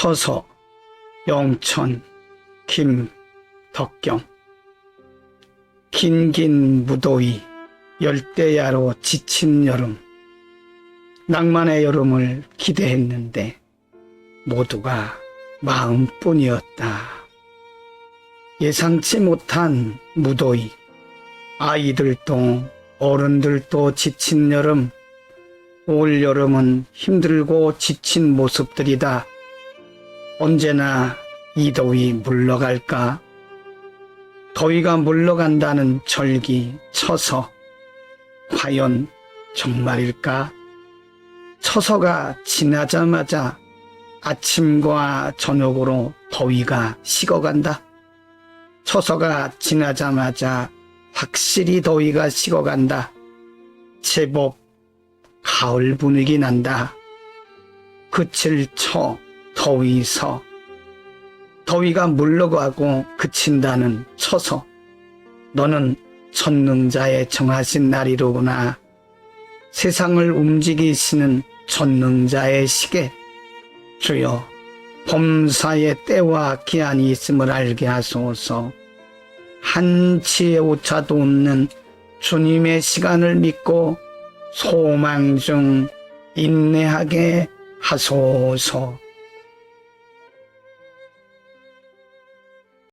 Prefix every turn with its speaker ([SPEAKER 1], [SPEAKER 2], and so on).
[SPEAKER 1] 서서 영천 김덕경 긴긴 무더위 열대야로 지친 여름 낭만의 여름을 기대했는데 모두가 마음뿐이었다. 예상치 못한 무더위 아이들도 어른들도 지친 여름 올 여름은 힘들고 지친 모습들이다. 언제나 이 더위 물러갈까? 더위가 물러간다는 절기 쳐서 과연 정말일까? 처서가 지나자마자 아침과 저녁으로 더위가 식어간다. 처서가 지나자마자 확실히 더위가 식어간다. 제법 가을 분위기 난다. 그칠 쳐 더위서 더위가 물러가고 그친다는 처서 너는 전능자의 정하신 날이로구나. 세상을 움직이시는 전능자의 시계 주여 범사의 때와 기한이 있음을 알게 하소서 한치의 오차도 없는 주님의 시간을 믿고 소망 중 인내하게 하소서.